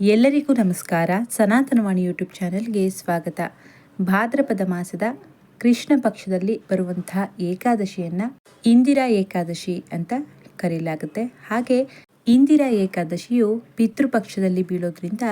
ಎಲ್ಲರಿಗೂ ನಮಸ್ಕಾರ. ಸನಾತನವಾಣಿ ಯೂಟ್ಯೂಬ್ ಚಾನೆಲ್ಗೆ ಸ್ವಾಗತ. ಭಾದ್ರಪದ ಮಾಸದ ಕೃಷ್ಣ ಪಕ್ಷದಲ್ಲಿ ಬರುವಂತಹ ಏಕಾದಶಿಯನ್ನು ಇಂದಿರಾ ಏಕಾದಶಿ ಅಂತ ಕರೆಯಲಾಗುತ್ತೆ ಹಾಗೆ ಇಂದಿರಾ ಏಕಾದಶಿಯು ಪಿತೃಪಕ್ಷದಲ್ಲಿ ಬೀಳೋದ್ರಿಂದ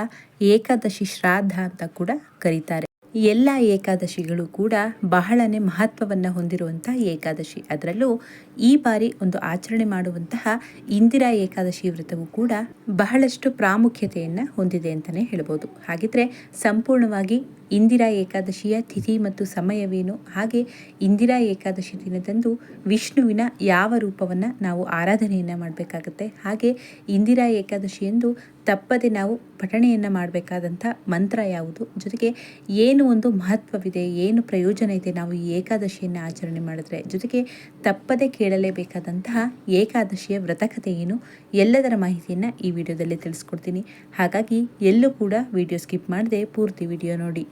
ಏಕಾದಶಿ ಶ್ರಾದ್ದ ಅಂತ ಕೂಡ ಕರೀತಾರೆ. ಎಲ್ಲ ಏಕಾದಶಿಗಳು ಕೂಡ ಬಹಳನೇ ಮಹತ್ವವನ್ನು ಹೊಂದಿರುವಂತಹ ಏಕಾದಶಿ. ಅದರಲ್ಲೂ ಈ ಬಾರಿ ಒಂದು ಆಚರಣೆ ಮಾಡುವಂತಹ ಇಂದಿರಾ ಏಕಾದಶಿ ವ್ರತವು ಕೂಡ ಬಹಳಷ್ಟು ಪ್ರಾಮುಖ್ಯತೆಯನ್ನು ಹೊಂದಿದೆ ಅಂತಲೇ ಹೇಳ್ಬೋದು. ಹಾಗಿದ್ರೆ ಸಂಪೂರ್ಣವಾಗಿ ಇಂದಿರಾ ಏಕಾದಶಿಯ ತಿಥಿ ಮತ್ತು ಸಮಯವೇನು? ಹಾಗೆ ಇಂದಿರಾ ಏಕಾದಶಿ ದಿನದಂದು ವಿಷ್ಣುವಿನ ಯಾವ ರೂಪವನ್ನು ನಾವು ಆರಾಧನೆಯನ್ನು ಮಾಡಬೇಕಾಗತ್ತೆ? ಹಾಗೆ ಇಂದಿರಾ ಏಕಾದಶಿಯಂದು ತಪ್ಪದೆ ನಾವು ಪಠಣೆಯನ್ನು ಮಾಡಬೇಕಾದಂಥ ಮಂತ್ರ ಯಾವುದು? ಜೊತೆಗೆ ಏನು ಒಂದು ಮಹತ್ವವಿದೆ, ಏನು ಪ್ರಯೋಜನ ಇದೆ ನಾವು ಈ ಏಕಾದಶಿಯನ್ನು ಆಚರಣೆ ಮಾಡಿದ್ರೆ? ಜೊತೆಗೆ ತಪ್ಪದೆ ಕೇಳಲೇಬೇಕಾದಂತಹ ಏಕಾದಶಿಯ ವ್ರತಕತೆ ಏನು? ಎಲ್ಲದರ ಮಾಹಿತಿಯನ್ನು ಈ ವಿಡಿಯೋದಲ್ಲಿ ತಿಳಿಸ್ಕೊಡ್ತೀನಿ. ಹಾಗಾಗಿ ಎಲ್ಲೂ ಕೂಡ ವಿಡಿಯೋ ಸ್ಕಿಪ್ ಮಾಡದೆ ಪೂರ್ತಿ ವಿಡಿಯೋ ನೋಡಿ.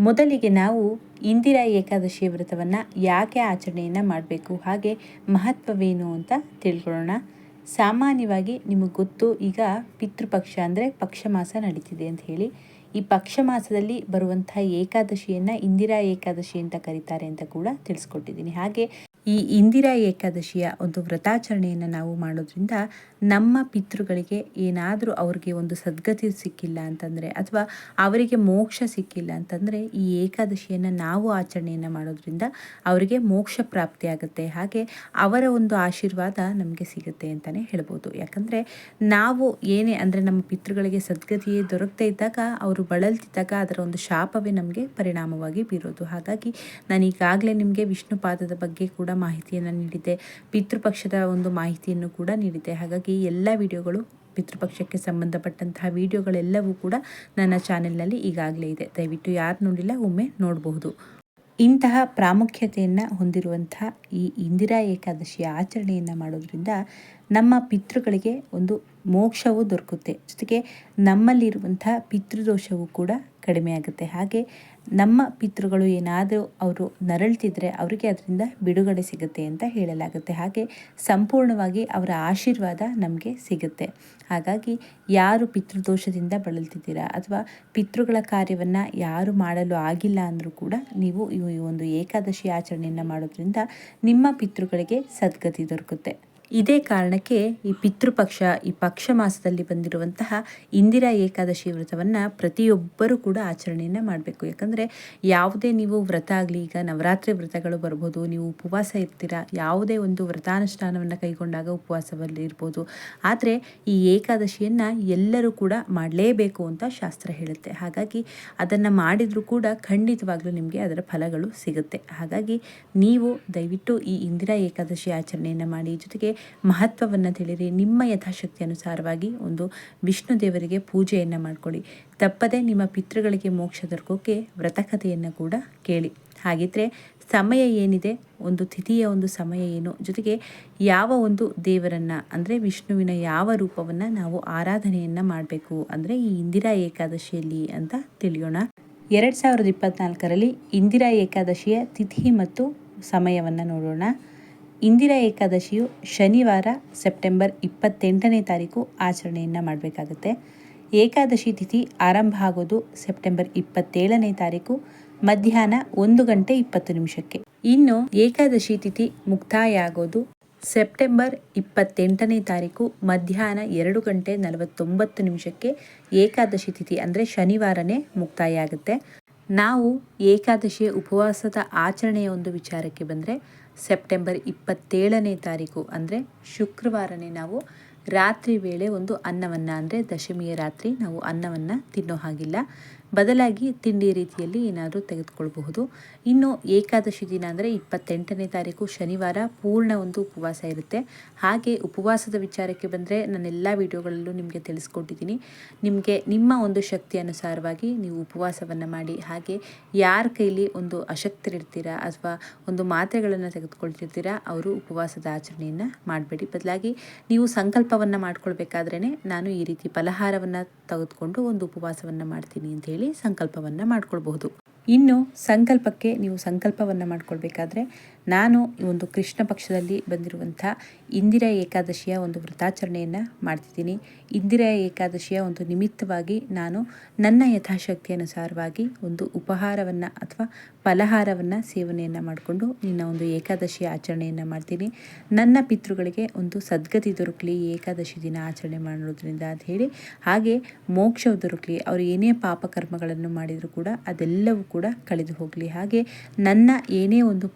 ಮೊದಲಿಗೆ ನಾವು ಇಂದಿರಾ ಏಕಾದಶಿಯ ವ್ರತವನ್ನು ಯಾಕೆ ಆಚರಣೆಯನ್ನು ಮಾಡಬೇಕು? ಹಾಗೆ ಮಹತ್ವವೇನು ಅಂತ ತಿಳ್ಕೊಳ್ಳೋಣ. ಸಾಮಾನ್ಯವಾಗಿ ನಿಮಗೆ ಗೊತ್ತು, ಈಗ ಪಿತೃಪಕ್ಷ ಅಂದರೆ ಪಕ್ಷಮಾಸ ನಡೀತಿದೆ ಅಂತ ಹೇಳಿ. ಈ ಪಕ್ಷಮಾಸದಲ್ಲಿ ಬರುವಂತಹ ಏಕಾದಶಿಯನ್ನು ಇಂದಿರಾ ಏಕಾದಶಿ ಅಂತ ಕರೀತಾರೆ ಅಂತ ಕೂಡ ತಿಳಿಸ್ಕೊಟ್ಟಿದ್ದೀನಿ. ಹಾಗೆ ಈ ಇಂದಿರಾ ಏಕಾದಶಿಯ ಒಂದು ವ್ರತಾಚರಣೆಯನ್ನು ನಾವು ಮಾಡೋದ್ರಿಂದ ನಮ್ಮ ಪಿತೃಗಳಿಗೆ ಏನಾದರೂ ಅವ್ರಿಗೆ ಒಂದು ಸದ್ಗತಿ ಸಿಕ್ಕಿಲ್ಲ ಅಂತಂದರೆ ಅಥವಾ ಅವರಿಗೆ ಮೋಕ್ಷ ಸಿಕ್ಕಿಲ್ಲ ಅಂತಂದರೆ ಈ ಏಕಾದಶಿಯನ್ನು ನಾವು ಆಚರಣೆಯನ್ನು ಮಾಡೋದ್ರಿಂದ ಅವರಿಗೆ ಮೋಕ್ಷ ಪ್ರಾಪ್ತಿಯಾಗುತ್ತೆ ಹಾಗೆ ಅವರ ಒಂದು ಆಶೀರ್ವಾದ ನಮಗೆ ಸಿಗುತ್ತೆ ಅಂತಲೇ ಹೇಳ್ಬೋದು. ಯಾಕಂದರೆ ನಾವು ಏನೇ ಅಂದರೆ ನಮ್ಮ ಪಿತೃಗಳಿಗೆ ಸದ್ಗತಿಯೇ ದೊರಕದೇ ಇದ್ದಾಗ, ಅವರು ಬಳಲ್ತಿದ್ದಾಗ ಅದರ ಒಂದು ಶಾಪವೇ ನಮಗೆ ಪರಿಣಾಮವಾಗಿ ಬೀರೋದು. ಹಾಗಾಗಿ ನಾನು ಈಗಾಗಲೇ ನಿಮಗೆ ವಿಷ್ಣು ಪಾದದ ಬಗ್ಗೆ ಕೂಡ ಮಾಹಿತಿಯನ್ನು ನೀಡಿದೆ. ಪಿತೃಪಕ್ಷದ ಒಂದು ಮಾಹಿತಿಯನ್ನು ಕೂಡ ನೀಡಿದೆ. ಹಾಗಾಗಿ ಎಲ್ಲ ವಿಡಿಯೋಗಳು ಪಿತೃಪಕ್ಷಕ್ಕೆ ಸಂಬಂಧಪಟ್ಟಂತಹ ವಿಡಿಯೋಗಳೆಲ್ಲವೂ ಕೂಡ ನನ್ನ ಚಾನೆಲ್ನಲ್ಲಿ ಈಗಾಗಲೇ ಇದೆ. ದಯವಿಟ್ಟು ಯಾರು ನೋಡಿಲ್ಲ ಒಮ್ಮೆ ನೋಡಬಹುದು. ಇಂತಹ ಪ್ರಾಮುಖ್ಯತೆಯನ್ನು ಹೊಂದಿರುವಂತಹ ಈ ಇಂದಿರಾ ಏಕಾದಶಿಯ ಆಚರಣೆಯನ್ನು ಮಾಡೋದ್ರಿಂದ ನಮ್ಮ ಪಿತೃಗಳಿಗೆ ಒಂದು ಮೋಕ್ಷವೂ ದೊರಕುತ್ತೆ. ಜೊತೆಗೆ ನಮ್ಮಲ್ಲಿರುವಂತಹ ಪಿತೃದೋಷವೂ ಕೂಡ ಕಡಿಮೆ ಆಗುತ್ತೆ ಹಾಗೆ ನಮ್ಮ ಪಿತೃಗಳು ಏನಾದರೂ ಅವರು ನರಳ್ತಿದ್ರೆ ಅವರಿಗೆ ಅದರಿಂದ ಬಿಡುಗಡೆ ಸಿಗುತ್ತೆ ಅಂತ ಹೇಳಲಾಗುತ್ತೆ. ಹಾಗೆ ಸಂಪೂರ್ಣವಾಗಿ ಅವರ ಆಶೀರ್ವಾದ ನಮಗೆ ಸಿಗುತ್ತೆ. ಹಾಗಾಗಿ ಯಾರು ಪಿತೃದೋಷದಿಂದ ಬಳಲ್ತಿದ್ದೀರಾ ಅಥವಾ ಪಿತೃಗಳ ಕಾರ್ಯವನ್ನು ಯಾರು ಮಾಡಲು ಆಗಿಲ್ಲ ಅಂದರೂ ಕೂಡ ನೀವು ಈ ಒಂದು ಏಕಾದಶಿ ಆಚರಣೆಯನ್ನು ಮಾಡೋದ್ರಿಂದ ನಿಮ್ಮ ಪಿತೃಗಳಿಗೆ ಸದ್ಗತಿ ದೊರಕುತ್ತೆ. ಇದೇ ಕಾರಣಕ್ಕೆ ಈ ಪಿತೃಪಕ್ಷ, ಈ ಪಕ್ಷ ಮಾಸದಲ್ಲಿ ಬಂದಿರುವಂತಹ ಇಂದಿರಾ ಏಕಾದಶಿ ವ್ರತವನ್ನು ಪ್ರತಿಯೊಬ್ಬರೂ ಕೂಡ ಆಚರಣೆಯನ್ನು ಮಾಡಬೇಕು. ಯಾಕಂದರೆ ಯಾವುದೇ ನೀವು ವ್ರತ ಆಗಲಿ, ಈಗ ನವರಾತ್ರಿ ವ್ರತಗಳು ಬರ್ಬೋದು, ನೀವು ಉಪವಾಸ ಇರ್ತೀರಾ, ಯಾವುದೇ ಒಂದು ವ್ರತಾನುಷ್ಠಾನವನ್ನು ಕೈಗೊಂಡಾಗ ಉಪವಾಸದಲ್ಲಿ ಇರ್ಬೋದು. ಆದರೆ ಈ ಏಕಾದಶಿಯನ್ನು ಎಲ್ಲರೂ ಕೂಡ ಮಾಡಲೇಬೇಕು ಅಂತ ಶಾಸ್ತ್ರ ಹೇಳುತ್ತೆ. ಹಾಗಾಗಿ ಅದನ್ನು ಮಾಡಿದರೂ ಕೂಡ ಖಂಡಿತವಾಗ್ಲೂ ನಿಮಗೆ ಅದರ ಫಲಗಳು ಸಿಗುತ್ತೆ. ಹಾಗಾಗಿ ನೀವು ದಯವಿಟ್ಟು ಈ ಇಂದಿರಾ ಏಕಾದಶಿ ಆಚರಣೆಯನ್ನು ಮಾಡಿ. ಜೊತೆಗೆ ಮಹತ್ವವನ್ನು ತಿಳಿರಿ. ನಿಮ್ಮ ಯಥಾಶಕ್ತಿ ಅನುಸಾರವಾಗಿ ಒಂದು ವಿಷ್ಣು ದೇವರಿಗೆ ಪೂಜೆಯನ್ನು ಮಾಡಿಕೊಳ್ಳಿ. ತಪ್ಪದೆ ನಿಮ್ಮ ಪಿತೃಗಳಿಗೆ ಮೋಕ್ಷ ದೊರಕೋಕೆ ವ್ರತಕಥೆಯನ್ನು ಕೂಡ ಕೇಳಿ. ಹಾಗಿದ್ರೆ ಸಮಯ ಏನಿದೆ? ಒಂದು ತಿಥಿಯ ಒಂದು ಸಮಯ ಏನು? ಜೊತೆಗೆ ಯಾವ ಒಂದು ದೇವರನ್ನು, ಅಂದರೆ ವಿಷ್ಣುವಿನ ಯಾವ ರೂಪವನ್ನು ನಾವು ಆರಾಧನೆಯನ್ನು ಮಾಡಬೇಕು? ಅಂದರೆ ಈ ಇಂದಿರಾ ಏಕಾದಶಿಯಲ್ಲಿ ಅಂತ ತಿಳಿಯೋಣ. ಎರಡು ಸಾವಿರದ ಇಪ್ಪತ್ತ್ನಾಲ್ಕರಲ್ಲಿ ಇಂದಿರಾ ಏಕಾದಶಿಯ ತಿಥಿ ಮತ್ತು ಸಮಯವನ್ನು ನೋಡೋಣ. ಇಂದಿರಾ ಏಕಾದಶಿಯು ಶನಿವಾರ, ಸೆಪ್ಟೆಂಬರ್ ಇಪ್ಪತ್ತೆಂಟನೇ ತಾರೀಕು ಆಚರಣೆಯನ್ನು ಮಾಡಬೇಕಾಗುತ್ತೆ. ಏಕಾದಶಿ ತಿಥಿ ಆರಂಭ ಆಗೋದು ಸೆಪ್ಟೆಂಬರ್ ಇಪ್ಪತ್ತೇಳನೇ ತಾರೀಕು, ಮಧ್ಯಾಹ್ನ ಒಂದು ಗಂಟೆ ಇಪ್ಪತ್ತು ನಿಮಿಷಕ್ಕೆ. ಇನ್ನು ಏಕಾದಶಿ ತಿಥಿ ಮುಕ್ತಾಯ ಆಗೋದು ಸೆಪ್ಟೆಂಬರ್ ಇಪ್ಪತ್ತೆಂಟನೇ ತಾರೀಕು, ಮಧ್ಯಾಹ್ನ ಎರಡು ಗಂಟೆ ನಲವತ್ತೊಂಬತ್ತು ನಿಮಿಷಕ್ಕೆ ಏಕಾದಶಿ ತಿಥಿ ಅಂದರೆ ಶನಿವಾರನೇ ಮುಕ್ತಾಯ ಆಗುತ್ತೆ. ನಾವು ಏಕಾದಶಿಯ ಉಪವಾಸದ ಆಚರಣೆಯ ಒಂದು ವಿಚಾರಕ್ಕೆ ಬಂದರೆ ಸೆಪ್ಟೆಂಬರ್ ಇಪ್ಪತ್ತೇಳನೇ ತಾರೀಕು, ಅಂದರೆ ಶುಕ್ರವಾರನೇ ನಾವು ರಾತ್ರಿ ವೇಳೆ ಒಂದು ಅನ್ನವನ್ನು, ಅಂದರೆ ದಶಮಿಯ ರಾತ್ರಿ ನಾವು ಅನ್ನವನ್ನು ತಿನ್ನೋ ಹಾಗಿಲ್ಲ. ಬದಲಾಗಿ ತಿಂಡಿ ರೀತಿಯಲ್ಲಿ ಏನಾದರೂ ತೆಗೆದುಕೊಳ್ಬಹುದು. ಇನ್ನು ಏಕಾದಶಿ ದಿನ ಅಂದರೆ ಇಪ್ಪತ್ತೆಂಟನೇ ತಾರೀಕು ಶನಿವಾರ ಪೂರ್ಣ ಒಂದು ಉಪವಾಸ ಇರುತ್ತೆ. ಹಾಗೆ ಉಪವಾಸದ ವಿಚಾರಕ್ಕೆ ಬಂದರೆ ನಾನೆಲ್ಲ ವಿಡಿಯೋಗಳಲ್ಲೂ ನಿಮಗೆ ತಿಳಿಸ್ಕೊಟ್ಟಿದ್ದೀನಿ. ನಿಮಗೆ ನಿಮ್ಮ ಒಂದು ಶಕ್ತಿ ಅನುಸಾರವಾಗಿ ನೀವು ಉಪವಾಸವನ್ನು ಮಾಡಿ, ಹಾಗೆ ಯಾರ ಕೈಲಿ ಒಂದು ಅಶಕ್ತರಿರ್ತೀರಾ ಅಥವಾ ಒಂದು ಮಾತ್ರೆಗಳನ್ನು ತೆಗೆದುಕೊಳ್ತಿರ್ತೀರಾ, ಅವರು ಉಪವಾಸದ ಆಚರಣೆಯನ್ನು ಮಾಡಬೇಡಿ. ಬದಲಾಗಿ ನೀವು ಸಂಕಲ್ಪವನ್ನು ಮಾಡ್ಕೊಳ್ಬೇಕಾದ್ರೇ ನಾನು ಈ ರೀತಿ ಫಲಹಾರವನ್ನು ತೆಗೆದುಕೊಂಡು ಒಂದು ಉಪವಾಸವನ್ನು ಮಾಡ್ತೀನಿ ಅಂತ ಹೇಳಿ ಸಂಕಲ್ಪವನ್ನು ಮಾಡ್ಕೊಳ್ಬಹುದು. ಇನ್ನು ಸಂಕಲ್ಪಕ್ಕೆ ನೀವು ಸಂಕಲ್ಪವನ್ನು ಮಾಡ್ಕೊಳ್ಬೇಕಾದ್ರೆ ನಾನು ಈ ಒಂದು ಕೃಷ್ಣ ಪಕ್ಷದಲ್ಲಿ ಬಂದಿರುವಂಥ ಇಂದಿರಾ ಏಕಾದಶಿಯ ಒಂದು ವ್ರತಾಚರಣೆಯನ್ನು ಮಾಡ್ತಿದ್ದೀನಿ. ಇಂದಿರಾ ಏಕಾದಶಿಯ ಒಂದು ನಿಮಿತ್ತವಾಗಿ ನಾನು ನನ್ನ ಯಥಾಶಕ್ತಿ ಅನುಸಾರವಾಗಿ ಒಂದು ಉಪಹಾರವನ್ನು ಅಥವಾ ಫಲಹಾರವನ್ನು ಸೇವನೆಯನ್ನು ಮಾಡಿಕೊಂಡು ನಿನ್ನ ಒಂದು ಏಕಾದಶಿಯ ಆಚರಣೆಯನ್ನು ಮಾಡ್ತೀನಿ. ನನ್ನ ಪಿತೃಗಳಿಗೆ ಒಂದು ಸದ್ಗತಿ ದೊರಕಲಿ, ಏಕಾದಶಿ ದಿನ ಆಚರಣೆ ಮಾಡೋದ್ರಿಂದ ಅಂತ ಹೇಳಿ. ಹಾಗೆ ಮೋಕ್ಷ ದೊರಕಲಿ, ಅವರು ಏನೇ ಪಾಪಕರ್ಮಗಳನ್ನು ಮಾಡಿದರೂ ಕೂಡ ಅದೆಲ್ಲವೂ ಕೂಡ ಕಳೆದು ಹೋಗಲಿ. ಹಾಗೆ ನನ್ನ ಏನೇ ಒಂದು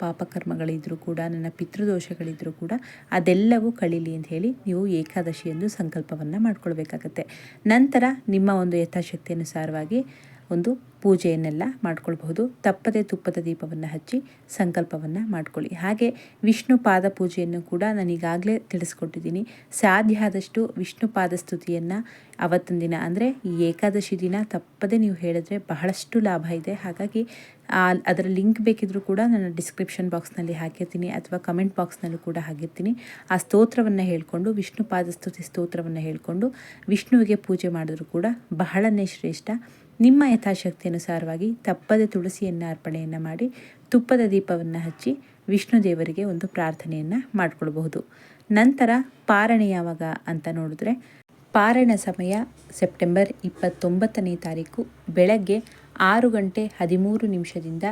ಪಾಪಕರ್ಮಗಳಿದ್ರೂ ಕೂಡ, ನನ್ನ ಪಿತೃದೋಷಗಳಿದ್ರೂ ಕೂಡ ಅದೆಲ್ಲವೂ ಕಳೀಲಿ ಅಂತ ಹೇಳಿ ನೀವು ಏಕಾದಶಿ ಎಂದು ಸಂಕಲ್ಪವನ್ನು ಮಾಡ್ಕೊಳ್ಬೇಕಾಗತ್ತೆ. ನಂತರ ನಿಮ್ಮ ಒಂದು ಯಥಾಶಕ್ತಿ ಅನುಸಾರವಾಗಿ ಒಂದು ಪೂಜೆಯನ್ನೆಲ್ಲ ಮಾಡ್ಕೊಳ್ಬಹುದು. ತಪ್ಪದೆ ತುಪ್ಪದ ದೀಪವನ್ನು ಹಚ್ಚಿ ಸಂಕಲ್ಪವನ್ನು ಮಾಡ್ಕೊಳ್ಳಿ. ಹಾಗೆ ವಿಷ್ಣು ಪಾದ ಪೂಜೆಯನ್ನು ಕೂಡ ನಾನು ಈಗಾಗಲೇ ತಿಳಿಸ್ಕೊಟ್ಟಿದ್ದೀನಿ. ಸಾಧ್ಯ ಆದಷ್ಟು ವಿಷ್ಣು ಪಾದ ಸ್ತುತಿಯನ್ನು ಅವತ್ತಿನ ದಿನ ಅಂದರೆ ಈ ಏಕಾದಶಿ ದಿನ ತಪ್ಪದೆ ನೀವು ಹೇಳಿದ್ರೆ ಬಹಳಷ್ಟು ಲಾಭ ಇದೆ. ಹಾಗಾಗಿ ಅದರ ಲಿಂಕ್ ಬೇಕಿದ್ರೂ ಕೂಡ ನಾನು ಡಿಸ್ಕ್ರಿಪ್ಷನ್ ಬಾಕ್ಸ್ನಲ್ಲಿ ಹಾಕಿರ್ತೀನಿ ಅಥವಾ ಕಮೆಂಟ್ ಬಾಕ್ಸ್ನಲ್ಲೂ ಕೂಡ ಹಾಕಿರ್ತೀನಿ. ಆ ಸ್ತೋತ್ರವನ್ನು ಹೇಳಿಕೊಂಡು, ವಿಷ್ಣು ಪಾದಸ್ತುತಿ ಸ್ತೋತ್ರವನ್ನು ಹೇಳಿಕೊಂಡು, ವಿಷ್ಣುವಿಗೆ ಪೂಜೆ ಮಾಡಿದ್ರು ಕೂಡ ಬಹಳನೇ ಶ್ರೇಷ್ಠ. ನಿಮ್ಮ ಯಥಾಶಕ್ತಿ ಅನುಸಾರವಾಗಿ ತಪ್ಪದ ತುಳಸಿಯನ್ನು ಅರ್ಪಣೆಯನ್ನು ಮಾಡಿ ತುಪ್ಪದ ದೀಪವನ್ನು ಹಚ್ಚಿ ವಿಷ್ಣು ದೇವರಿಗೆ ಒಂದು ಪ್ರಾರ್ಥನೆಯನ್ನು ಮಾಡಿಕೊಳ್ಬಹುದು. ನಂತರ ಪಾರಣೆ ಯಾವಾಗ ಅಂತ ನೋಡಿದ್ರೆ ಪಾರಣ ಸಮಯ ಸೆಪ್ಟೆಂಬರ್ ಇಪ್ಪತ್ತೊಂಬತ್ತನೇ ತಾರೀಕು ಬೆಳಗ್ಗೆ ಆರು ಗಂಟೆ ಹದಿಮೂರು ನಿಮಿಷದಿಂದ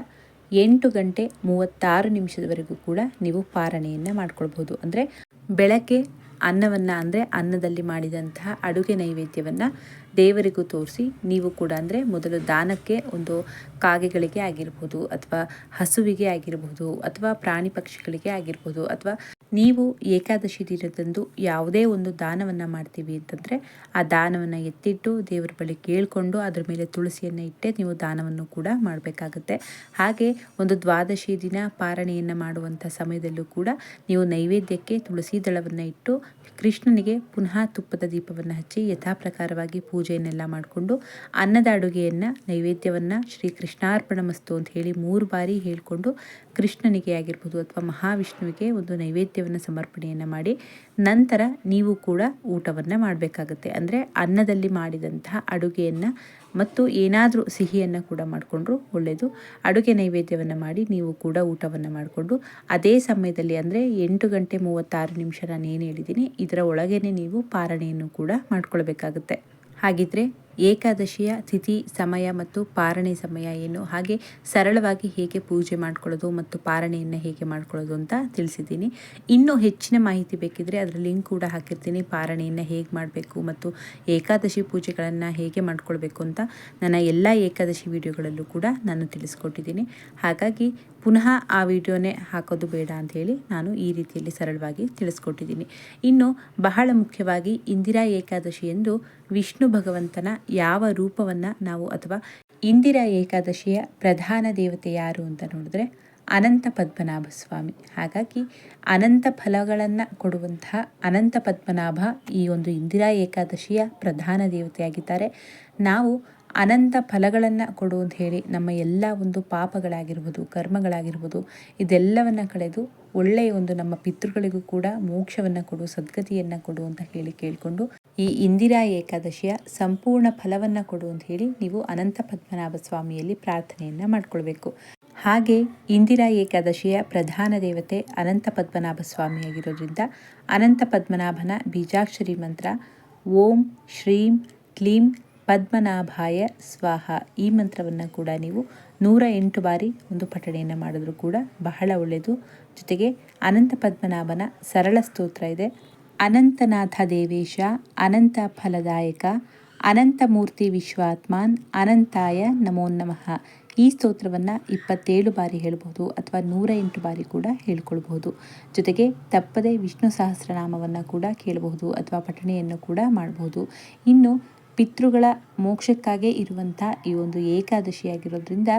ಎಂಟು ಗಂಟೆ ಮೂವತ್ತಾರು ನಿಮಿಷದವರೆಗೂ ಕೂಡ ನೀವು ಪಾರಣೆಯನ್ನು ಮಾಡ್ಕೊಳ್ಬೋದು ಅಂದರೆ ಬೆಳಗ್ಗೆ ಅನ್ನವನ್ನು ಅಂದರೆ ಅನ್ನದಲ್ಲಿ ಮಾಡಿದಂತಹ ಅಡುಗೆ ನೈವೇದ್ಯವನ್ನು ದೇವರಿಗೂ ತೋರಿಸಿ ನೀವು ಕೂಡ ಅಂದರೆ ಮೊದಲು ದಾನಕ್ಕೆ ಒಂದು ಕಾಗೆಗಳಿಗೆ ಆಗಿರ್ಬೋದು ಅಥವಾ ಹಸುವಿಗೆ ಆಗಿರ್ಬೋದು ಅಥವಾ ಪ್ರಾಣಿ ಪಕ್ಷಿಗಳಿಗೆ ಆಗಿರ್ಬೋದು ಅಥವಾ ನೀವು ಏಕಾದಶಿ ದಿನದಂದು ಯಾವುದೇ ಒಂದು ದಾನವನ್ನು ಮಾಡ್ತೀವಿ ಅಂತಂದರೆ ಆ ದಾನವನ್ನು ಎತ್ತಿಟ್ಟು ದೇವರ ಬಳಿ ಕೇಳಿಕೊಂಡು ಅದರ ಮೇಲೆ ತುಳಸಿಯನ್ನು ಇಟ್ಟೇ ನೀವು ದಾನವನ್ನು ಕೂಡ ಮಾಡಬೇಕಾಗುತ್ತೆ. ಹಾಗೆ ಒಂದು ದ್ವಾದಶಿ ದಿನ ಪಾರಣೆಯನ್ನು ಮಾಡುವಂಥ ಸಮಯದಲ್ಲೂ ಕೂಡ ನೀವು ನೈವೇದ್ಯಕ್ಕೆ ತುಳಸಿ ದಳವನ್ನು ಇಟ್ಟು ಕೃಷ್ಣನಿಗೆ ಪುನಃ ತುಪ್ಪದ ದೀಪವನ್ನು ಹಚ್ಚಿ ಯಥಾಪ್ರಕಾರವಾಗಿ ಪೂಜೆಯನ್ನೆಲ್ಲ ಮಾಡಿಕೊಂಡು ಅನ್ನದ ಅಡುಗೆಯನ್ನು, ನೈವೇದ್ಯವನ್ನು ಶ್ರೀ ಕೃಷ್ಣಾರ್ಪಣ ಮಸ್ತು ಅಂತ ಹೇಳಿ ಮೂರು ಬಾರಿ ಹೇಳಿಕೊಂಡು ಕೃಷ್ಣನಿಗೆ ಆಗಿರ್ಬೋದು ಅಥವಾ ಮಹಾವಿಷ್ಣುವಿಗೆ ಒಂದು ನೈವೇದ್ಯವನ್ನು ಸಮರ್ಪಣೆಯನ್ನು ಮಾಡಿ ನಂತರ ನೀವು ಕೂಡ ಊಟವನ್ನು ಮಾಡಬೇಕಾಗುತ್ತೆ. ಅಂದರೆ ಅನ್ನದಲ್ಲಿ ಮಾಡಿದಂತಹ ಅಡುಗೆಯನ್ನು ಮತ್ತು ಏನಾದರೂ ಸಿಹಿಯನ್ನು ಕೂಡ ಮಾಡಿಕೊಂಡ್ರು ಒಳ್ಳೆಯದು ಅಡುಗೆ ನೈವೇದ್ಯವನ್ನು ಮಾಡಿ ನೀವು ಕೂಡ ಊಟವನ್ನು ಮಾಡಿಕೊಂಡು, ಅದೇ ಸಮಯದಲ್ಲಿ ಅಂದರೆ ಎಂಟು ಗಂಟೆ ಮೂವತ್ತಾರು ನಿಮಿಷ ನಾನು ಏನು ಹೇಳಿದ್ದೀನಿ ಇದರ ಒಳಗೇ ನೀವು ಪಾರಣೆಯನ್ನು ಕೂಡ ಮಾಡ್ಕೊಳ್ಬೇಕಾಗುತ್ತೆ. ಹಾಗಿದ್ರೆ ಏಕಾದಶಿಯ ತಿಥಿ ಸಮಯ ಮತ್ತು ಪಾರಣೆ ಸಮಯ ಏನು? ಹಾಗೆ ಸರಳವಾಗಿ ಹೇಗೆ ಪೂಜೆ ಮಾಡ್ಕೊಳ್ಳೋದು ಮತ್ತು ಪಾರಣೆಯನ್ನು ಹೇಗೆ ಮಾಡ್ಕೊಳ್ಳೋದು ಅಂತ ತಿಳಿಸಿದ್ದೀನಿ. ಇನ್ನೂ ಹೆಚ್ಚಿನ ಮಾಹಿತಿ ಬೇಕಿದ್ರೆ ಅದರ ಲಿಂಕ್ ಕೂಡ ಹಾಕಿರ್ತೀನಿ. ಪಾರಣೆಯನ್ನು ಹೇಗೆ ಮಾಡಬೇಕು ಮತ್ತು ಏಕಾದಶಿ ಪೂಜೆಗಳನ್ನು ಹೇಗೆ ಮಾಡ್ಕೊಳ್ಬೇಕು ಅಂತ ನನ್ನ ಎಲ್ಲ ಏಕಾದಶಿ ವಿಡಿಯೋಗಳಲ್ಲೂ ಕೂಡ ನಾನು ತಿಳಿಸ್ಕೊಟ್ಟಿದ್ದೀನಿ. ಹಾಗಾಗಿ ಪುನಃ ಆ ವಿಡಿಯೋನೇ ಹಾಕೋದು ಬೇಡ ಅಂತ ನಾನು ಈ ರೀತಿಯಲ್ಲಿ ಸರಳವಾಗಿ ತಿಳಿಸ್ಕೊಟ್ಟಿದ್ದೀನಿ. ಇನ್ನು ಬಹಳ ಮುಖ್ಯವಾಗಿ ಇಂದಿರಾ ಏಕಾದಶಿ ಎಂದು ವಿಷ್ಣು ಭಗವಂತನ ಯಾವ ರೂಪವನ್ನು ನಾವು ಅಥವಾ ಇಂದಿರಾ ಏಕಾದಶಿಯ ಪ್ರಧಾನ ದೇವತೆ ಯಾರು ಅಂತ ನೋಡಿದ್ರೆ ಅನಂತ ಪದ್ಮನಾಭ ಸ್ವಾಮಿ. ಹಾಗಾಗಿ ಅನಂತ ಫಲಗಳನ್ನು ಕೊಡುವಂತಹ ಅನಂತ ಪದ್ಮನಾಭ ಈ ಒಂದು ಇಂದಿರಾ ಏಕಾದಶಿಯ ಪ್ರಧಾನ ದೇವತೆಯಾಗಿದ್ದಾರೆ. ನಾವು ಅನಂತ ಫಲಗಳನ್ನು ಕೊಡು ಅಂತ ಹೇಳಿ ನಮ್ಮ ಎಲ್ಲ ಒಂದು ಪಾಪಗಳಾಗಿರ್ಬೋದು, ಕರ್ಮಗಳಾಗಿರ್ಬೋದು, ಇದೆಲ್ಲವನ್ನು ಕಳೆದು ಒಳ್ಳೆಯ ಒಂದು ನಮ್ಮ ಪಿತೃಗಳಿಗೂ ಕೂಡ ಮೋಕ್ಷವನ್ನು ಕೊಡು, ಸದ್ಗತಿಯನ್ನು ಕೊಡು ಅಂತ ಹೇಳಿ ಕೇಳಿಕೊಂಡು ಈ ಇಂದಿರಾ ಏಕಾದಶಿಯ ಸಂಪೂರ್ಣ ಫಲವನ್ನು ಕೊಡು ಅಂತ ಹೇಳಿ ನೀವು ಅನಂತ ಪದ್ಮನಾಭ ಸ್ವಾಮಿಯಲ್ಲಿ ಪ್ರಾರ್ಥನೆಯನ್ನು ಮಾಡ್ಕೊಳ್ಬೇಕು. ಹಾಗೆ ಇಂದಿರಾ ಏಕಾದಶಿಯ ಪ್ರಧಾನ ದೇವತೆ ಅನಂತ ಪದ್ಮನಾಭ ಸ್ವಾಮಿಯಾಗಿರೋದ್ರಿಂದ ಅನಂತ ಪದ್ಮನಾಭನ ಬೀಜಾಕ್ಷರಿ ಮಂತ್ರ ಓಂ, ಶ್ರೀಂ, ಕ್ಲೀಂ ಪದ್ಮನಾಭಾಯ ಸ್ವಾಹ. ಈ ಮಂತ್ರವನ್ನು ಕೂಡ ನೀವು ನೂರ ಎಂಟು ಬಾರಿ ಒಂದು ಪಠಣೆಯನ್ನು ಮಾಡಿದ್ರು ಕೂಡ ಬಹಳ ಒಳ್ಳೆಯದು ಜೊತೆಗೆ ಅನಂತ ಪದ್ಮನಾಭನ ಸರಳ ಸ್ತೋತ್ರ ಇದೆ. ಅನಂತನಾಥ ದೇವೇಶ, ಅನಂತ ಫಲದಾಯಕ ಅನಂತಮೂರ್ತಿ ವಿಶ್ವಾತ್ಮಾನ್, ಅನಂತಾಯ ನಮೋ ನಮಃ. ಈ ಸ್ತೋತ್ರವನ್ನು ಇಪ್ಪತ್ತೇಳು ಬಾರಿ ಹೇಳ್ಬೋದು ಅಥವಾ ನೂರ ಎಂಟು ಬಾರಿ ಕೂಡ ಹೇಳ್ಕೊಳ್ಬಹುದು ಜೊತೆಗೆ ತಪ್ಪದೆ ವಿಷ್ಣು ಸಹಸ್ರನಾಮವನ್ನು ಕೂಡ ಕೇಳಬಹುದು ಅಥವಾ ಪಠಣೆಯನ್ನು ಕೂಡ ಮಾಡಬಹುದು ಇನ್ನು ಪಿತೃಗಳ ಮೋಕ್ಷಕ್ಕಾಗೇ ಇರುವಂಥ ಈ ಒಂದು ಏಕಾದಶಿಯಾಗಿರೋದ್ರಿಂದ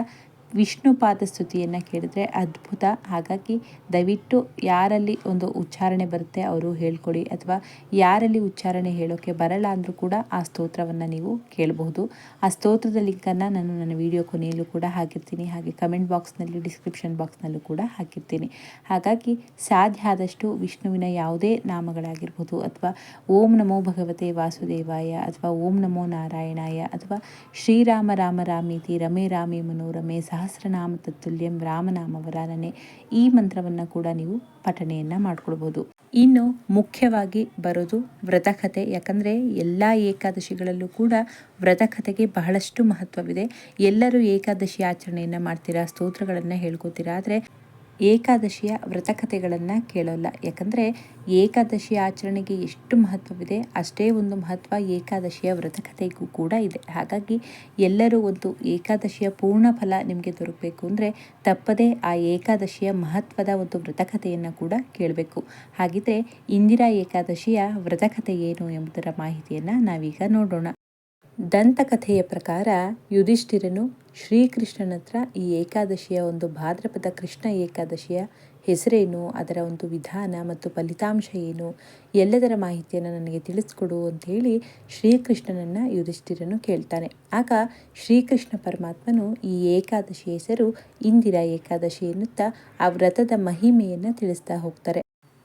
ವಿಷ್ಣು ಪಾದ ಸ್ತುತಿಯನ್ನು ಕೇಳಿದ್ರೆ ಅದ್ಭುತ. ಹಾಗಾಗಿ ದಯವಿಟ್ಟು ಯಾರಲ್ಲಿ ಒಂದು ಉಚ್ಚಾರಣೆ ಬರುತ್ತೆ ಅವರು ಹೇಳ್ಕೊಡಿ, ಅಥವಾ ಯಾರಲ್ಲಿ ಉಚ್ಚಾರಣೆ ಹೇಳೋಕ್ಕೆ ಬರಲ್ಲ ಅಂದರೂ ಕೂಡ ಆ ಸ್ತೋತ್ರವನ್ನು ನೀವು ಕೇಳಬಹುದು. ಆ ಸ್ತೋತ್ರದ ಲಿಂಕನ್ನು ನಾನು ನನ್ನ ವಿಡಿಯೋ ಕೊನೆಯಲ್ಲೂ ಕೂಡ ಹಾಕಿರ್ತೀನಿ. ಹಾಗೆ ಕಮೆಂಟ್ ಬಾಕ್ಸ್ನಲ್ಲಿ, ಡಿಸ್ಕ್ರಿಪ್ಷನ್ ಬಾಕ್ಸ್ನಲ್ಲೂ ಕೂಡ ಹಾಕಿರ್ತೀನಿ. ಹಾಗಾಗಿ ಸಾಧ್ಯ ಆದಷ್ಟು ವಿಷ್ಣುವಿನ ಯಾವುದೇ ನಾಮಗಳಾಗಿರ್ಬೋದು, ಅಥವಾ ಓಂ ನಮೋ ಭಗವತೆ ವಾಸುದೇವಾಯ, ಅಥವಾ ಓಂ ನಮೋ ನಾರಾಯಣಾಯ, ಅಥವಾ ಶ್ರೀರಾಮ ರಾಮ ರಾಮೀತಿ, ರಮೇ ರಾಮೇ ಮನೋರಮೆ ಸಹ ಸಹಸ್ರನಾಮ ತುಲ್ಯಂ ರಾಮನಾಮ ವರಾನನೆ ಈ ಮಂತ್ರವನ್ನು ಕೂಡ ನೀವು ಪಠಣೆಯನ್ನು ಮಾಡ್ಕೊಳ್ಬೋದು. ಇನ್ನು ಮುಖ್ಯವಾಗಿ ಬರೋದು ವ್ರತಕಥೆ ಯಾಕಂದರೆ ಎಲ್ಲ ಏಕಾದಶಿಗಳಲ್ಲೂ ಕೂಡ ವ್ರತಕಥೆಗೆ ಬಹಳಷ್ಟು ಮಹತ್ವವಿದೆ. ಎಲ್ಲರೂ ಏಕಾದಶಿ ಆಚರಣೆಯನ್ನು ಮಾಡ್ತೀರಾ, ಸ್ತೋತ್ರಗಳನ್ನು ಹೇಳ್ಕೊತೀರಾ, ಆದರೆ ಏಕಾದಶಿಯ ವ್ರತಕಥೆಗಳನ್ನು ಕೇಳೋಲ್ಲ. ಯಾಕಂದರೆ ಏಕಾದಶಿ ಆಚರಣೆಗೆ ಎಷ್ಟು ಮಹತ್ವವಿದೆ, ಅಷ್ಟೇ ಒಂದು ಮಹತ್ವ ಏಕಾದಶಿಯ ವ್ರತಕಥೆಗೂ ಕೂಡ ಇದೆ. ಹಾಗಾಗಿ ಎಲ್ಲರೂ ಒಂದು ಏಕಾದಶಿಯ ಪೂರ್ಣ ಫಲ ನಿಮಗೆ ದೊರಕಬೇಕು ಅಂದರೆ ತಪ್ಪದೇ ಆ ಏಕಾದಶಿಯ ಮಹತ್ವದ ಒಂದು ವ್ರತಕಥೆಯನ್ನು ಕೂಡ ಕೇಳಬೇಕು. ಹಾಗಿದ್ರೆ ಇಂದಿರಾ ಏಕಾದಶಿಯ ವ್ರತಕಥೆ ಏನು ಎಂಬುದರ ಮಾಹಿತಿಯನ್ನು ನಾವೀಗ ನೋಡೋಣ. ದಂತಕಥೆಯ ಪ್ರಕಾರ ಯುಧಿಷ್ಠಿರನು ಶ್ರೀಕೃಷ್ಣನ ಹತ್ರ ಈ ಏಕಾದಶಿಯ ಒಂದು ಭಾದ್ರಪದ ಕೃಷ್ಣ ಏಕಾದಶಿಯ ಹೆಸರೇನು, ಅದರ ಒಂದು ವಿಧಾನ ಮತ್ತು ಫಲಿತಾಂಶ ಏನು, ಎಲ್ಲದರ ಮಾಹಿತಿಯನ್ನು ನನಗೆ ತಿಳಿಸ್ಕೊಡು ಹೇಳಿ ಶ್ರೀಕೃಷ್ಣನನ್ನು ಯುಧಿಷ್ಠಿರನು ಕೇಳ್ತಾನೆ. ಆಗ ಶ್ರೀಕೃಷ್ಣ ಪರಮಾತ್ಮನು ಈ ಏಕಾದಶಿ ಹೆಸರು ಇಂದಿರಾ ಏಕಾದಶಿ ಎನ್ನುತ್ತಾ ಆ ವ್ರತದ ಮಹಿಮೆಯನ್ನು ತಿಳಿಸ್ತಾ ಹೋಗ್ತಾರೆ.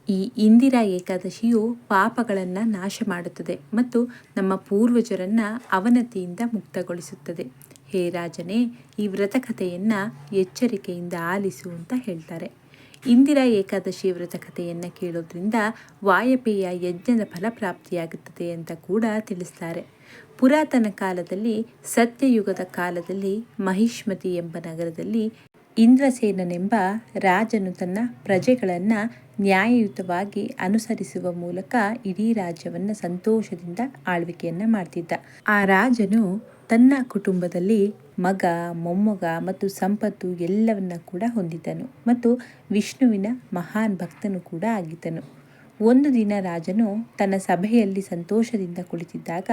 ಈ ಇಂದಿರಾ ಏಕಾದಶಿಯು ಪಾಪಗಳನ್ನು ನಾಶ ಮಾಡುತ್ತದೆ ಮತ್ತು ನಮ್ಮ ಪೂರ್ವಜರನ್ನು ಅವನತಿಯಿಂದ ಮುಕ್ತಗೊಳಿಸುತ್ತದೆ. ಹೇ ರಾಜನೇ, ಈ ವ್ರತಕಥೆಯನ್ನು ಎಚ್ಚರಿಕೆಯಿಂದ ಆಲಿಸು ಅಂತ ಹೇಳ್ತಾರೆ. ಇಂದಿರಾ ಏಕಾದಶಿ ವ್ರತಕಥೆಯನ್ನು ಕೇಳೋದ್ರಿಂದ ವಾಯಪೇಯ ಯಜ್ಞದ ಫಲಪ್ರಾಪ್ತಿಯಾಗುತ್ತದೆ ಅಂತ ಕೂಡ ತಿಳಿಸ್ತಾರೆ. ಪುರಾತನ ಕಾಲದಲ್ಲಿ, ಸತ್ಯಯುಗದ ಕಾಲದಲ್ಲಿ ಮಹಿಷ್ಮತಿ ಎಂಬ ನಗರದಲ್ಲಿ ಇಂದ್ರಸೇನನೆಂಬ ರಾಜನು ತನ್ನ ಪ್ರಜೆಗಳನ್ನು ನ್ಯಾಯಯುತವಾಗಿ ಅನುಸರಿಸುವ ಮೂಲಕ ಇಡೀ ರಾಜ್ಯವನ್ನು ಸಂತೋಷದಿಂದ ಆಳ್ವಿಕೆಯನ್ನು ಮಾಡ್ತಿದ್ದ. ಆ ರಾಜನು ತನ್ನ ಕುಟುಂಬದಲ್ಲಿ ಮಗ, ಮೊಮ್ಮಗ ಮತ್ತು ಸಂಪತ್ತು ಎಲ್ಲವನ್ನ ಕೂಡ ಹೊಂದಿದ್ದನು ಮತ್ತು ವಿಷ್ಣುವಿನ ಮಹಾನ್ ಭಕ್ತನು ಕೂಡ ಆಗಿದ್ದನು. ಒಂದು ದಿನ ರಾಜನು ತನ್ನ ಸಭೆಯಲ್ಲಿ ಸಂತೋಷದಿಂದ ಕುಳಿತಿದ್ದಾಗ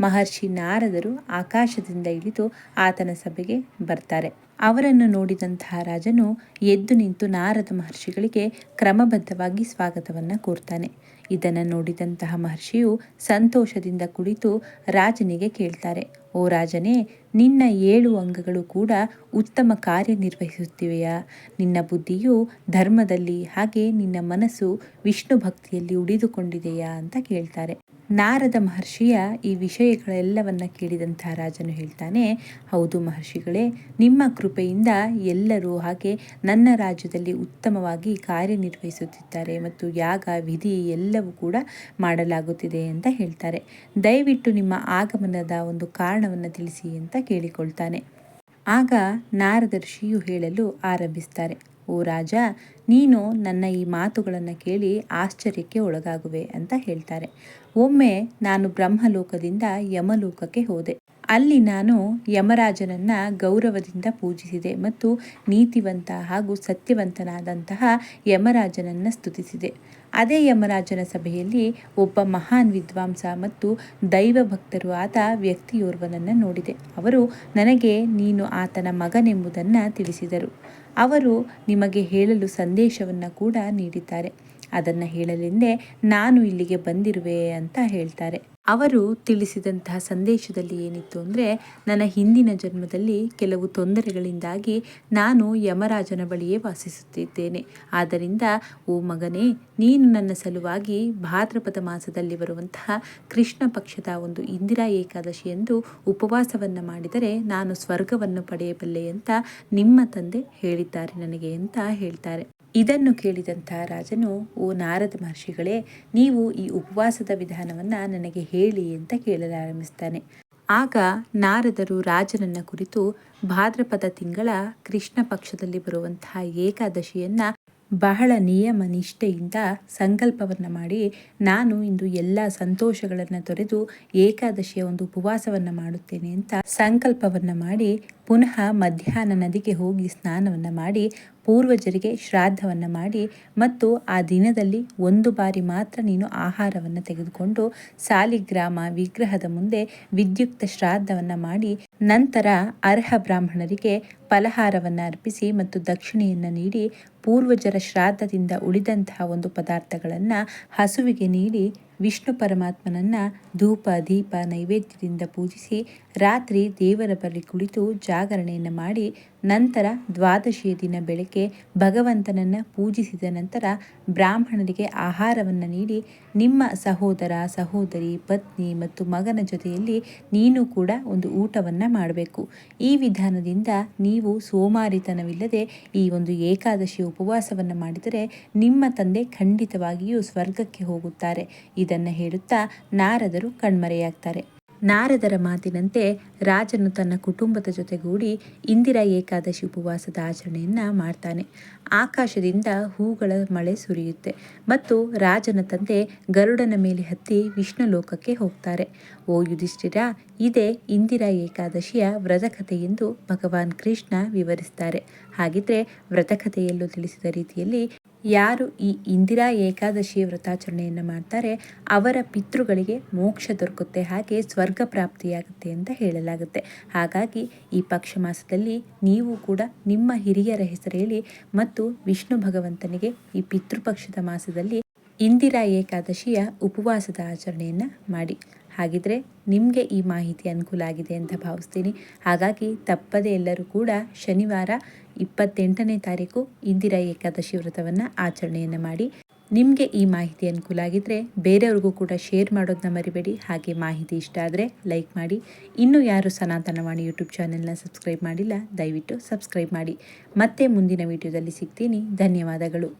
ಮಹರ್ಷಿ ನಾರದರು ಆಕಾಶದಿಂದ ಇಳಿದು ಆತನ ಸಭೆಗೆ ಬರ್ತಾರೆ. ಅವರನ್ನು ನೋಡಿದಂತಹ ರಾಜನು ಎದ್ದು ನಿಂತು ನಾರದ ಮಹರ್ಷಿಗಳಿಗೆ ಕ್ರಮಬದ್ಧವಾಗಿ ಸ್ವಾಗತವನ್ನು ಕೋರ್ತಾನೆ. ಇದನ್ನು ನೋಡಿದಂತಹ ಮಹರ್ಷಿಯು ಸಂತೋಷದಿಂದ ಕುಳಿತು ರಾಜನಿಗೆ ಕೇಳ್ತಾರೆ ಓ ರಾಜನೇ, ನಿನ್ನ ಏಳು ಅಂಗಗಳು ಕೂಡ ಉತ್ತಮ ಕಾರ್ಯನಿರ್ವಹಿಸುತ್ತಿವೆಯಾ? ನಿನ್ನ ಬುದ್ಧಿಯು ಧರ್ಮದಲ್ಲಿ ಹಾಗೆ ನಿನ್ನ ಮನಸ್ಸು ವಿಷ್ಣು ಭಕ್ತಿಯಲ್ಲಿ ಉಳಿದುಕೊಂಡಿದೆಯಾ ಅಂತ ಕೇಳ್ತಾರೆ. ನಾರದ ಮಹರ್ಷಿಯ ಈ ವಿಷಯಗಳೆಲ್ಲವನ್ನ ಕೇಳಿದಂಥ ರಾಜನು ಹೇಳ್ತಾನೆ, ಹೌದು ಮಹರ್ಷಿಗಳೇ, ನಿಮ್ಮ ಕೃಪೆಯಿಂದ ಎಲ್ಲರೂ ಹಾಗೆ ನನ್ನ ರಾಜ್ಯದಲ್ಲಿ ಉತ್ತಮವಾಗಿ ಕಾರ್ಯನಿರ್ವಹಿಸುತ್ತಿದ್ದಾರೆ ಮತ್ತು ಯಾಗ, ವಿಧಿ ಎಲ್ಲವೂ ಕೂಡ ಮಾಡಲಾಗುತ್ತಿದೆ ಅಂತ ಹೇಳ್ತಾರೆ. ದಯವಿಟ್ಟು ನಿಮ್ಮ ಆಗಮನದ ಒಂದು ಕಾರಣವನ್ನು ತಿಳಿಸಿ ಅಂತ ಕೇಳಿಕೊಳ್ತಾನೆ. ಆಗ ನಾರದರ್ಷಿಯು ಹೇಳಲು ಆರಂಭಿಸ್ತಾರೆ ಓ ರಾಜ, ನೀನು ನನ್ನ ಈ ಮಾತುಗಳನ್ನು ಕೇಳಿ ಆಶ್ಚರ್ಯಕ್ಕೆ ಒಳಗಾಗುವೆ ಅಂತ ಹೇಳ್ತಾರೆ. ಒಮ್ಮೆ ನಾನು ಬ್ರಹ್ಮಲೋಕದಿಂದ ಯಮಲೋಕಕ್ಕೆ ಹೋದೆ. ಅಲ್ಲಿ ನಾನು ಯಮರಾಜನನ್ನ ಗೌರವದಿಂದ ಪೂಜಿಸಿದೆ ಮತ್ತು ನೀತಿವಂತ ಹಾಗೂ ಸತ್ಯವಂತನಾದಂತಹ ಯಮರಾಜನನ್ನ ಸ್ತುತಿಸಿದೆ. ಅದೇ ಯಮರಾಜನ ಸಭೆಯಲ್ಲಿ ಒಬ್ಬ ಮಹಾನ್ ವಿದ್ವಾಂಸ ಮತ್ತು ದೈವ ಭಕ್ತರು ಆದ ವ್ಯಕ್ತಿಯೋರ್ವನನ್ನು ನೋಡಿದೆ. ಅವರು, ನನಗೆ ನೀನು ಆತನ ಮಗನೆಂಬುದನ್ನು ತಿಳಿಸಿದರು. ಅವರು ನಿಮಗೆ ಹೇಳಲು ಸಂದೇಶವನ್ನು ಕೂಡ ನೀಡಿದ್ದಾರೆ. ಅದನ್ನು ಹೇಳಲೆಂದೇ ನಾನು ಇಲ್ಲಿಗೆ ಬಂದಿರುವೆ ಅಂತ ಹೇಳ್ತಾರೆ. ಅವರು ತಿಳಿಸಿದಂತಹ ಸಂದೇಶದಲ್ಲಿ ಏನಿತ್ತು ಅಂದರೆ, ನನ್ನ ಹಿಂದಿನ ಜನ್ಮದಲ್ಲಿ ಕೆಲವು ತೊಂದರೆಗಳಿಂದಾಗಿ ನಾನು ಯಮರಾಜನ ಬಳಿಯೇ ವಾಸಿಸುತ್ತಿದ್ದೇನೆ. ಆದ್ದರಿಂದ, ಓ ಮಗನೇ, ನೀನು ನನ್ನ ಸಲುವಾಗಿ ಭಾದ್ರಪದ ಮಾಸದಲ್ಲಿ ಬರುವಂತಹ ಕೃಷ್ಣ ಪಕ್ಷದ ಒಂದು ಇಂದಿರಾ ಏಕಾದಶಿ ಎಂದು ಉಪವಾಸವನ್ನು ಮಾಡಿದರೆ ನಾನು ಸ್ವರ್ಗವನ್ನು ಪಡೆಯಬಲ್ಲೆ ಅಂತ ನಿಮ್ಮ ತಂದೆ ಹೇಳಿದ್ದಾರೆ ನನಗೆ ಅಂತ ಹೇಳ್ತಾರೆ. ಇದನ್ನು ಕೇಳಿದಂತಹ ರಾಜನು, ಓ ನಾರದ ಮಹರ್ಷಿಗಳೇ, ನೀವು ಈ ಉಪವಾಸದ ವಿಧಾನವನ್ನು ನನಗೆ ಹೇಳಿ ಅಂತ ಕೇಳಲಾರಂಭಿಸ್ತಾನೆ. ಆಗ ನಾರದರು ರಾಜನನ್ನ ಕುರಿತು ಭಾದ್ರಪದ ತಿಂಗಳ ಕೃಷ್ಣ ಪಕ್ಷದಲ್ಲಿ ಬರುವಂತಹ ಏಕಾದಶಿಯನ್ನ ಬಹಳ ನಿಯಮ ನಿಷ್ಠೆಯಿಂದ ಸಂಕಲ್ಪವನ್ನು ಮಾಡಿ, ನಾನು ಇಂದು ಎಲ್ಲ ಸಂತೋಷಗಳನ್ನು ತೊರೆದು ಏಕಾದಶಿಯ ಒಂದು ಉಪವಾಸವನ್ನು ಮಾಡುತ್ತೇನೆ ಅಂತ ಸಂಕಲ್ಪವನ್ನು ಮಾಡಿ ಪುನಃ ಮಧ್ಯಾಹ್ನ ನದಿಗೆ ಹೋಗಿ ಸ್ನಾನವನ್ನು ಮಾಡಿ, ಪೂರ್ವಜರಿಗೆ ಶ್ರಾದ್ದವನ್ನು ಮಾಡಿ ಮತ್ತು ಆ ದಿನದಲ್ಲಿ ಒಂದು ಬಾರಿ ಮಾತ್ರ ನೀನು ಆಹಾರವನ್ನು ತೆಗೆದುಕೊಂಡು ಸಾಲಿಗ್ರಾಮ ವಿಗ್ರಹದ ಮುಂದೆ ವಿದ್ಯುಕ್ತ ಶ್ರಾದ್ದವನ್ನು ಮಾಡಿ, ನಂತರ ಅರ್ಹ ಬ್ರಾಹ್ಮಣರಿಗೆ ಫಲಹಾರವನ್ನು ಅರ್ಪಿಸಿ ಮತ್ತು ದಕ್ಷಿಣೆಯನ್ನು ನೀಡಿ, ಪೂರ್ವಜರ ಶ್ರಾದ್ದದಿಂದ ಉಳಿದಂತಹ ಒಂದು ಪದಾರ್ಥಗಳನ್ನು ಹಸುವಿಗೆ ನೀಡಿ ವಿಷ್ಣು ಪರಮಾತ್ಮನನ್ನ ಧೂಪ ದೀಪ ನೈವೇದ್ಯದಿಂದ ಪೂಜಿಸಿ ರಾತ್ರಿ ದೇವರ ಬಳಿ ಕುಳಿತು ಜಾಗರಣೆಯನ್ನು ಮಾಡಿ ನಂತರ ದ್ವಾದಶಿಯ ದಿನ ಬೆಳಗ್ಗೆ ಭಗವಂತನನ್ನು ಪೂಜಿಸಿದ ನಂತರ ಬ್ರಾಹ್ಮಣರಿಗೆ ಆಹಾರವನ್ನು ನೀಡಿ, ನಿಮ್ಮ ಸಹೋದರ, ಸಹೋದರಿ, ಪತ್ನಿ ಮತ್ತು ಮಗನ ಜೊತೆಯಲ್ಲಿ ನೀನು ಕೂಡ ಒಂದು ಊಟವನ್ನು ಮಾಡಬೇಕು. ಈ ವಿಧಾನದಿಂದ ನೀವು ಸೋಮಾರಿತನವಿಲ್ಲದೆ ಈ ಒಂದು ಏಕಾದಶಿ ಉಪವಾಸವನ್ನು ಮಾಡಿದರೆ ನಿಮ್ಮ ತಂದೆ ಖಂಡಿತವಾಗಿಯೂ ಸ್ವರ್ಗಕ್ಕೆ ಹೋಗುತ್ತಾರೆ. ಇದನ್ನು ಹೇಳುತ್ತಾ ನಾರದರು ಕಣ್ಮರೆಯಾಗ್ತಾರೆ. ನಾರದರ ಮಾತಿನಂತೆ ರಾಜನು ತನ್ನ ಕುಟುಂಬದ ಜೊತೆಗೂಡಿ ಇಂದಿರಾ ಏಕಾದಶಿ ಉಪವಾಸದ ಆಚರಣೆಯನ್ನು ಮಾಡ್ತಾನೆ. ಆಕಾಶದಿಂದ ಹೂಗಳ ಮಳೆ ಸುರಿಯುತ್ತೆ ಮತ್ತು ರಾಜನ ತಂದೆ ಗರುಡನ ಮೇಲೆ ಹತ್ತಿ ವಿಷ್ಣು ಲೋಕಕ್ಕೆ ಹೋಗ್ತಾರೆ. ಓ ಯುಧಿಷ್ಠಿರ, ಇದೇ ಇಂದಿರಾ ಏಕಾದಶಿಯ ವ್ರತಕಥೆ ಎಂದು ಭಗವಾನ್ ಕೃಷ್ಣ ವಿವರಿಸ್ತಾರೆ. ಹಾಗಿದ್ರೆ ವ್ರತಕಥೆಯಲ್ಲೂ ತಿಳಿಸಿದ ರೀತಿಯಲ್ಲಿ ಯಾರು ಈ ಇಂದಿರಾ ಏಕಾದಶಿಯ ವ್ರತಾಚರಣೆಯನ್ನು ಮಾಡ್ತಾರೆ, ಅವರ ಪಿತೃಗಳಿಗೆ ಮೋಕ್ಷ ದೊರಕುತ್ತೆ ಹಾಗೆ ಸ್ವರ್ಗ ಪ್ರಾಪ್ತಿಯಾಗುತ್ತೆ ಅಂತ ಹೇಳಲಾಗುತ್ತೆ. ಹಾಗಾಗಿ ಈ ಪಕ್ಷ ಮಾಸದಲ್ಲಿ ನೀವು ಕೂಡ ನಿಮ್ಮ ಹಿರಿಯರ ಹೆಸರೇಳಿ ಮತ್ತು ವಿಷ್ಣು ಭಗವಂತನಿಗೆ ಈ ಪಿತೃಪಕ್ಷದ ಮಾಸದಲ್ಲಿ ಇಂದಿರಾ ಏಕಾದಶಿಯ ಉಪವಾಸದ ಆಚರಣೆಯನ್ನು ಮಾಡಿ. ಹಾಗಿದ್ರೆ ನಿಮಗೆ ಈ ಮಾಹಿತಿ ಅನುಕೂಲ ಆಗಿದೆ ಅಂತ ಭಾವಿಸ್ತೀನಿ. ಹಾಗಾಗಿ ತಪ್ಪದೇ ಎಲ್ಲರೂ ಕೂಡ ಶನಿವಾರ ಇಪ್ಪತ್ತೆಂಟನೇ ತಾರೀಕು ಇಂದಿರಾ ಏಕಾದಶಿ ವ್ರತವನ್ನು ಆಚರಣೆಯನ್ನು ಮಾಡಿ. ನಿಮಗೆ ಈ ಮಾಹಿತಿ ಅನುಕೂಲ ಆಗಿದ್ದರೆ ಬೇರೆಯವ್ರಿಗೂ ಕೂಡ ಶೇರ್ ಮಾಡೋದನ್ನ ಮರಿಬೇಡಿ. ಹಾಗೆ ಮಾಹಿತಿ ಇಷ್ಟ ಆದರೆ ಲೈಕ್ ಮಾಡಿ. ಇನ್ನೂ ಯಾರು ಸನಾತನವಾಣಿ ಯೂಟ್ಯೂಬ್ ಚಾನೆಲ್ನ ಸಬ್ಸ್ಕ್ರೈಬ್ ಮಾಡಿಲ್ಲ, ದಯವಿಟ್ಟು ಸಬ್ಸ್ಕ್ರೈಬ್ ಮಾಡಿ. ಮತ್ತೆ ಮುಂದಿನ ವಿಡಿಯೋದಲ್ಲಿ ಸಿಗ್ತೀನಿ. ಧನ್ಯವಾದಗಳು.